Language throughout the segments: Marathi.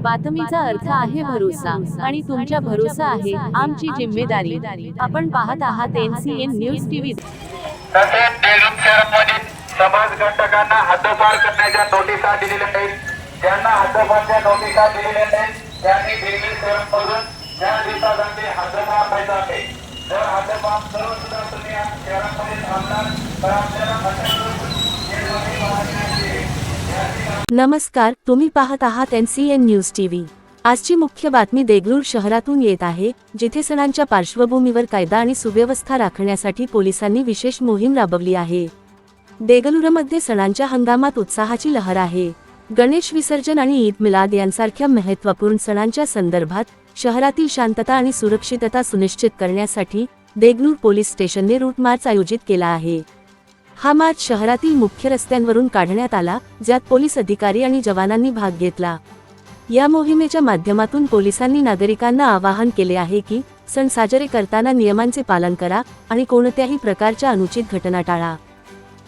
बातमीचा अर्थ आहे भरोसा आणि तुमच्या भरोसा आहे आमची जिम्मेदारी. आपण पाहत आहात एनसीएन न्यूज टीव्ही. तसेच हद्दपार करण्याच्या नोटिसा दिलेल्या ज्यांना हद्दपारच्या नोटिसा दिलेल्या नाहीत त्यांनी ज्या दिवसासाठी हद्दपार व्हायचा आहे जर हद्दपार करून सुद्धा तुम्ही या शहरामध्ये थांबणार तर आपल्याला हद्दपार हे दोन्ही वाहनांची नमस्कार तुम्ही पाहत आहात N C N news TV आजची मुख्य बातमी देगलूर शहरातून येत आहे जिथे सणांच्या पार्श्वभूमीवर कायदा आणि सुव्यवस्था राखण्यासाठी पोलिसांनी विशेष मोहीम राबवली आहे. देगलूरमध्ये सणांच्या हंगामात उत्साहाची लहर आहे. गणेश विसर्जन आणि ईद मिलाद यांसारख्या महत्त्वपूर्ण सणांच्या संदर्भात शहरातील शांतता आणि सुरक्षितता सुनिश्चित करण्यासाठी देगलूर पोलीस स्टेशनने रूट मार्च आयोजित केला आहे. हा मार्च शहरातील मुख्य रस्त्यांवरून काढण्यात आला ज्यात पोलीस अधिकारी आणि जवानांनी भाग घेतला. या मोहिमेच्या माध्यमातून पोलिसांनी नागरिकांना आवाहन केले आहे की सण साजरे करताना नियमांचे पालन करा आणि कोणत्याही प्रकारच्या अनुचित घटना टाळा.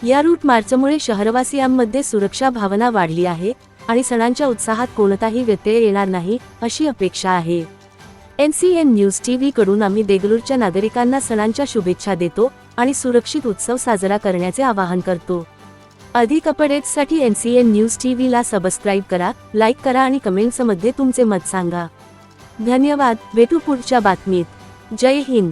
या रूट मार्चमुळे शहरवासियांमध्ये सुरक्षा भावना वाढली आहे आणि सणांच्या उत्साहात कोणताही व्यत्यय येणार नाही अशी अपेक्षा आहे. N C N news TV कडून आम्ही देगलूरच्या नागरिकांना सणांच्या शुभेच्छा देतो आणि सुरक्षित उत्सव साजरा करण्याचे आवाहन करतो. अधिक अपडेट्ससाठी एन सी एन न्यूज टीव्हीला सबस्क्राईब करा लाईक करा आणि कमेंट्समध्ये तुमचे मत सांगा. धन्यवाद. भेटू पुढच्या बातमीत. जय हिंद.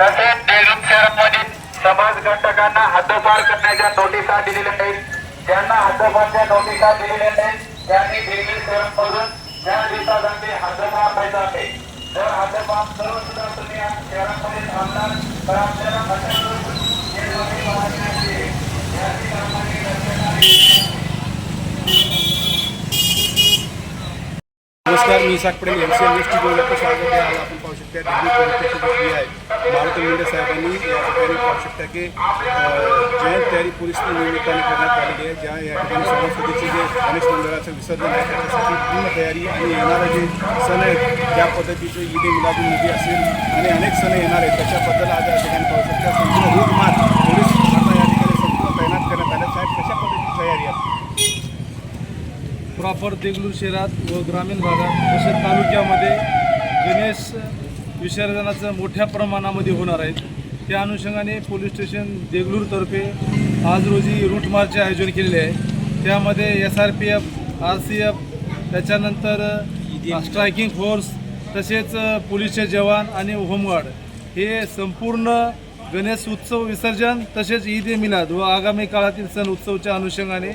तसेच देगलूर शहरामध्ये समाज घटकांना हद्दपार करण्याच्या नोटिसा दिलेल्या आहेत. ज्यांना हद्दपारच्या नोटिसा दिलेल्या नाहीत त्यांनी देगलूर शहरामधून ज्या दिवसासाठी हद्दपार व्हायचा आहे जर हद्दपार करून सुद्धा तुम्ही या शहरामध्ये थांबणार तर आपल्याला नमस्कार मी Isaq M C M S T बोलतो स्वागत आहे. आज आपण पाहू दिल्ली पोलीस आहे. मारुती मुंडे साहेबांनी या ठिकाणी पाहू शकता की अ, जयंत तयारी पोलीस निमित्ताने करण्यात आलेली आहे ज्या या ठिकाणी सणासुदीचे जे गणेश मंडळाचं विसर्जन आहे त्याच्यासाठी पूर्ण तयारी आणि येणारे जे सण आहेत ज्या पद्धतीचे ईद ए निधी असेल आणि अनेक सण येणार आहेत त्याच्याबद्दल आज या ठिकाणी पाहू शकता. संपूर्ण रूट पोलीस आता या ठिकाणी संपूर्ण तैनात करण्यात आल्या साहेब कशा पद्धतीची तयारी आहे? प्रॉपर देगलूर शहरात व ग्रामीण भागात तसेच तालुक्यामध्ये गणेश विसर्जनाचं मोठ्या प्रमाणामध्ये होणार आहेत त्या अनुषंगाने पोलीस स्टेशन देगलूरतर्फे आज रोजी रूट मार्चचे आयोजन केलेले आहे. त्यामध्ये S R P F R C F त्याच्यानंतर स्ट्रायकिंग फोर्स तसेच पोलीसचे जवान आणि होमगार्ड. हे संपूर्ण गणेश उत्सव विसर्जन तसेच ईद ए मिलाद व आगामी काळातील सण उत्सवच्या अनुषंगाने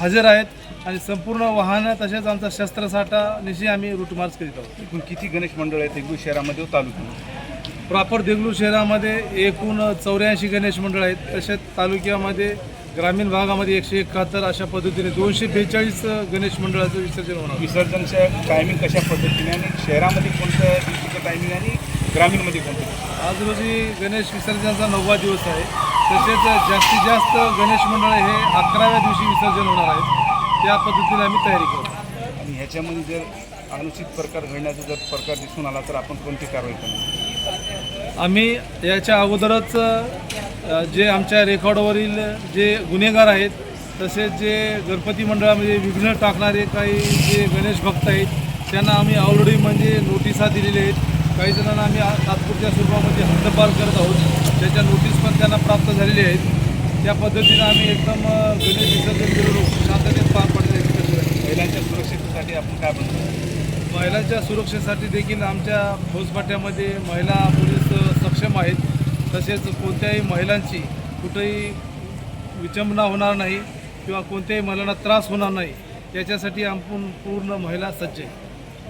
हजर आहेत. आणि संपूर्ण वाहनं तसेच आमचा शस्त्रसाठा निशी आम्ही रूट मार्च करीत आहोत. एकूण किती गणेश मंडळ आहेत देगलूर शहरामध्ये व तालुक्यामध्ये? प्रॉपर देगलूर शहरामध्ये एकूण चौऱ्याऐंशी गणेश मंडळ आहेत. तसेच तालुक्यामध्ये ग्रामीण भागामध्ये एकशे एकाहत्तर अशा पद्धतीने दोनशे बेचाळीस गणेश मंडळाचं विसर्जन होणार. आहे. विसर्जनचं टायमिंग कशा पद्धतीने आणि शहरामध्ये कोणत्या दिवशीचं टायमिंग आणि ग्रामीणमध्ये कोणतं? आज रोजी गणेश विसर्जनाचा नववा दिवस आहे. तसेच जास्तीत जास्त गणेश मंडळ हे अकराव्या दिवशी विसर्जन होणार आहेत त्या पद्धतीने आम्ही तयारी करतो. आणि ह्याच्यामध्ये जर अनुचित प्रकार घडण्याचा जर प्रकार दिसून आला तर आपण कोणती कारवाई करणार? आम्ही याच्या अगोदरच जे आमच्या रेकॉर्डवरील जे गुन्हेगार आहेत तसेच जे गणपती मंडळामध्ये विघ्न टाकणारे काही जे गणेश भक्त आहेत त्यांना आम्ही ऑलरेडी म्हणजे नोटिसा दिलेल्या आहेत. काही जणांना आम्ही तात्पुरत्या स्वरूपामध्ये हद्दपार करत आहोत. त्याच्या नोटीस पण त्यांना प्राप्त झालेल्या आहेत. त्या पद्धतीनं आम्ही एकदम गणेश विसर्जन मिरवणूक शांततेत पार पाडण्याची महिलांच्या सुरक्षेसाठी आपण काय म्हणतो? महिलांच्या सुरक्षेसाठी देखील आमच्या फौजफाट्यामध्ये महिला पोलीस सक्षम आहेत. तसेच कोणत्याही महिलांची कुठेही विचंबना होणार नाही किंवा कोणत्याही महिलांना त्रास होणार नाही. याच्यासाठी आपण पूर्ण महिला सज्ज आहे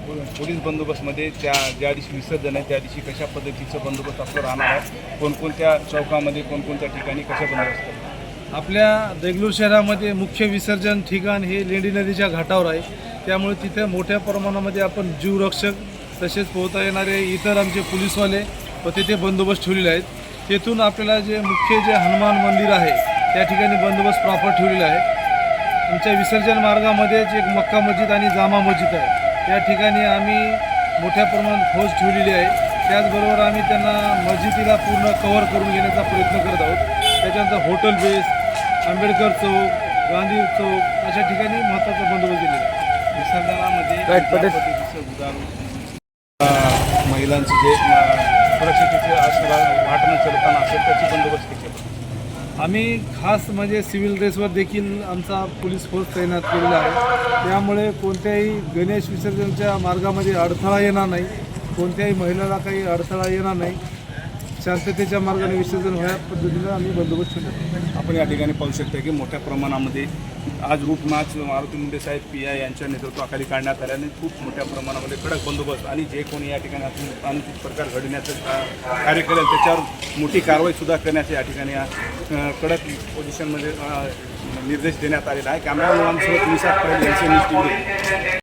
पोलीस बंदोबस्तमध्ये त्या ज्या दिवशी विसर्जन आहे त्या दिवशी कशा पद्धतीचं बंदोबस्त आपलं राहणार आहे कोणकोणत्या चौकामध्ये कोणकोणत्या ठिकाणी कशा बंदोबस्त आपल्या देगलूर शहरामध्ये मुख्य विसर्जन ठिकाण हे लेंडी नदीच्या घाटावर आहे. त्यामुळे तिथे मोठ्या प्रमाणामध्ये आपण जीवरक्षक तसेच पोहता येणारे इतर आमचे पोलीसवाले व तिथे बंदोबस्त ठेवलेले आहेत. तेथून आपल्याला जे मुख्य जे हनुमान मंदिर आहे त्या ठिकाणी बंदोबस्त प्रॉपर ठेवलेला आहे. आमच्या विसर्जन मार्गामध्येच एक मक्का मस्जिद आणि जामा मस्जिद आहे. या ठिकाणी आम्ही मोठ्या प्रमाणात फौज ठेवलेली आहे. त्याचबरोबर आम्ही त्यांना मस्जिदीला पूर्ण कव्हर करून घेण्याचा प्रयत्न करत आहोत. त्याच्यानंतर हॉटेल बेस आंबेडकर चौक गांधी चौक अशा ठिकाणी महत्त्वाचा बंदोबस्त दिलेला आहे. विसर्जनामध्ये उदाहरण. महिलांचं जे सुरक्षितेचे असं वाटणं चलताना असेल त्याची बंदोबस्त केला. आम्ही खास म्हणजे सिव्हिल ड्रेसवर देखील आमचा पोलीस फोर्स तैनात केलेला आहे. त्यामुळे कोणत्याही गणेश विसर्जनच्या मार्गामध्ये अडथळा येणार नाही. कोणत्याही महिलेला काही अडथळा येणार नाही. शांततेच्या मार्गाने विसर्जन होण्या पद्धतीनं आम्ही बंदोबस्त ठेवला. आपण या ठिकाणी पाहू शकता की मोठ्या प्रमाणामध्ये आज रूट मारुती मुंडे साहेब पी आय यांच्या नेतृत्वाखाली काढण्यात आल्याने खूप मोठ्या प्रमाणामध्ये कडक बंदोबस्त आणि जे कोणी या ठिकाणी अनुचित प्रकार घडण्याचं कार्य करेल त्याच्यावर मोठी कारवाई सुद्धा करण्याचे या ठिकाणी कडक पोझिशनमध्ये निर्देश देण्यात आलेला आहे. कॅमेरा मुलांसोबत निसाद यांचे न्यूज टी